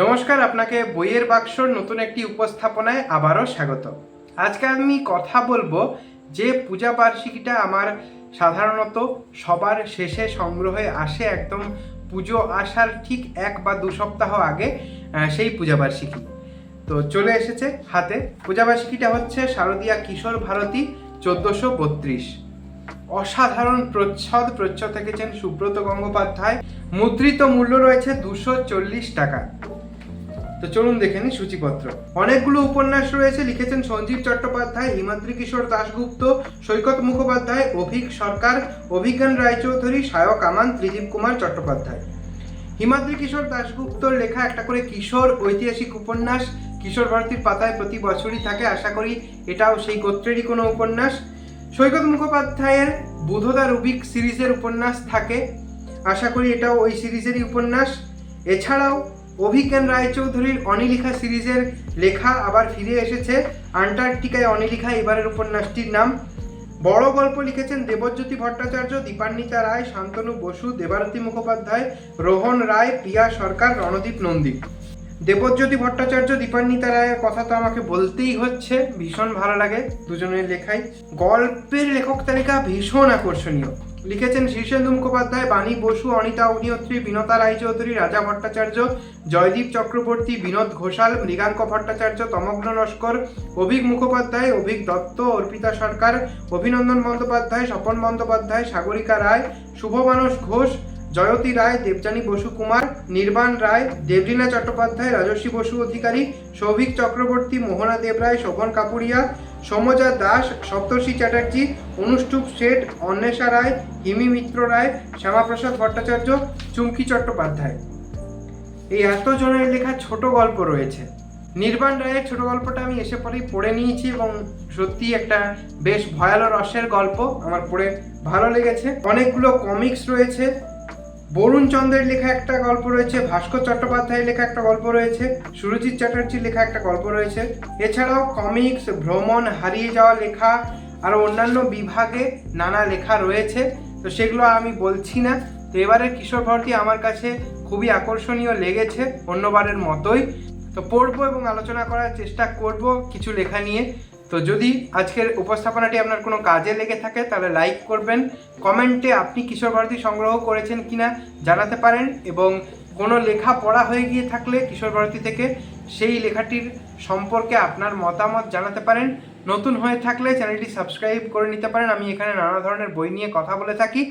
নমস্কার, আপনাকে বইয়ের বাক্সর নতুন একটি উপস্থাপনায় আবারও স্বাগত। আজকে আমি কথা বলব যে পূজা বার্ষিকীটা আমার সাধারণত সবার শেষে সংগ্রহে আসে একদম পুজো আসার ঠিক এক বা দু সপ্তাহ আগে সেই পূজা বার্ষিকী। তো চলে এসেছে হাতে। পূজা বার্ষিকীটা হচ্ছে শারদীয়া কিশোর ভারতী চোদ্দোশো বত্রিশ। অসাধারণ প্রচ্ছদ প্রচ্ছদ থেকেছেন সুব্রত গঙ্গোপাধ্যায়। মুদ্রিত মূল্য রয়েছে দুশো চল্লিশ টাকা। তো চলুন দেখে নিই সূচিপত্র। অনেকগুলো উপন্যাস রয়েছে, লিখেছেন সঞ্জীব চট্টোপাধ্যায়, হিমাদ্রি কিশোর দাশগুপ্ত, সৈকত মুখোপাধ্যায়, অভিক সরকার, অভিজ্ঞান রায়চৌধুরী, সায়ক আমান, ত্রিদীপ কুমার চট্টোপাধ্যায়। হিমাদ্রি কিশোর দাশগুপ্তর লেখা একটা করে কিশোর ঐতিহাসিক উপন্যাস, কিশোর ভারতীর পাতায় প্রতি বছরই থাকে, আশা করি এটাও সেই গোত্রেরই কোনো উপন্যাস। সৈকত মুখোপাধ্যায়ের বুধদা রুবিক সিরিজের উপন্যাস থাকে, আশা করি এটাও ওই সিরিজেরই উপন্যাস। এছাড়াও অভিজ্ঞান রায়চৌধুরীর অনিলিখা সিরিজের লেখা আবার ফিরে এসেছে। আন্টার্কটিকায় অনিলিখা এবারের উপন্যাসটির নাম। বড় গল্প লিখেছেন দেবজ্যোতি ভট্টাচার্য, দীপান্বিতা রায়, শান্তনু বসু, দেবারতী মুখোপাধ্যায়, রোহন রায়, প্রিয়া সরকার, রণদীপ নন্দী। দেবজ্যোতি ভট্টাচার্য দীপান্বিতা রায়ের কথা তো আমাকে বলতেই হচ্ছে। ভীষণ ভালো লাগে দুজনের লেখাই। গল্পের লেখক তালিকা ভীষণ আকর্ষণীয়। লিখেছেন শীর্ষেন্দু মুখোপাধ্যায়, বাণী বসু, অনিতা অগ্নিহোত্রী, বিনতা রায়চৌধুরী, রাজা ভট্টাচার্য, জয়দীপ চক্রবর্তী, বিনোদ ঘোষাল, মৃগাঙ্ক ভট্টাচার্য, তমগ্ন নস্কর, অভিক মুখোপাধ্যায়, অভিক দত্ত, অর্পিতা সরকার, অভিনন্দন বন্দ্যোপাধ্যায়, স্বপন বন্দ্যোপাধ্যায়, সাগরিকা রায়, শুভমানস ঘোষ জয়তী রায়, দেবযানী বসু কুমার, নির্বাণ রায়, দেবলীনা চট্টোপাধ্যায় রাজস্বী বসু অধিকারী, সৌভিক চক্রবর্তী, মোহনা দেবরায় শোভন কাপুরিয়া, সমজা দাস, সপ্তর্ষি চ্যাটার্জি, অনুষ্টুপ শেঠ, অন্বেষা রায়, হিমি মিত্র রায়, শ্যামাপ্রসাদ ভট্টাচার্য, চুমকি চট্টোপাধ্যায়। এই এতজনের লেখা ছোট গল্প রয়েছে। নির্বাণ রায়ের ছোট গল্পটা আমি এসে পরেই পড়ে নিয়েছি এবং সত্যি একটা বেশ ভয়ালো রসের গল্প আমার পড়ে ভালো লেগেছে। অনেকগুলো কমিক্স রয়েছে। বরুণ চন্দ্রের লেখা একটা গল্প রয়েছে, ভাস্কর চট্টোপাধ্যায়ের লেখা একটা গল্প রয়েছে, সুরজিৎ চ্যাটার্জির লেখা একটা গল্প রয়েছে। এছাড়াও কমিক্স ভ্রমণ, হারিয়ে যাওয়া লেখা, আর অন্যান্য বিভাগে নানা লেখা রয়েছে। তো সেগুলো আমি বলছি না। তো এবারে কিশোর ভারতী আমার কাছে খুবই আকর্ষণীয় লেগেছে অন্যবারের মতোই। তো পড়ব এবং আলোচনা করার চেষ্টা করব কিছু লেখা নিয়ে। তো যদি আজকের উপস্থাপনাটি আপনার কোনো কাজে লেগে থাকে, তাহলে লাইক করবেন। কমেন্টে আপনি কিশোর ভারতী সংগ্রহ করেছেন কিনা জানাতে পারেন এবং কোনো লেখা পড়া হয়ে গিয়ে থাকলে কিশোর ভারতী থেকে সেই লেখাটির সম্পর্কে আপনার মতামত জানাতে পারেন। নতুন হয়ে থাকলে চ্যানেলটি সাবস্ক্রাইব করে নিতে পারেন। আমি এখানে নানা ধরনের বই নিয়ে কথা বলে থাকি।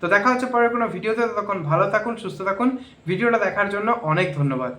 তো দেখা হচ্ছে পরের কোনো ভিডিওতে। ততক্ষণ ভালো থাকুন, সুস্থ থাকুন। ভিডিওটা দেখার জন্য অনেক ধন্যবাদ।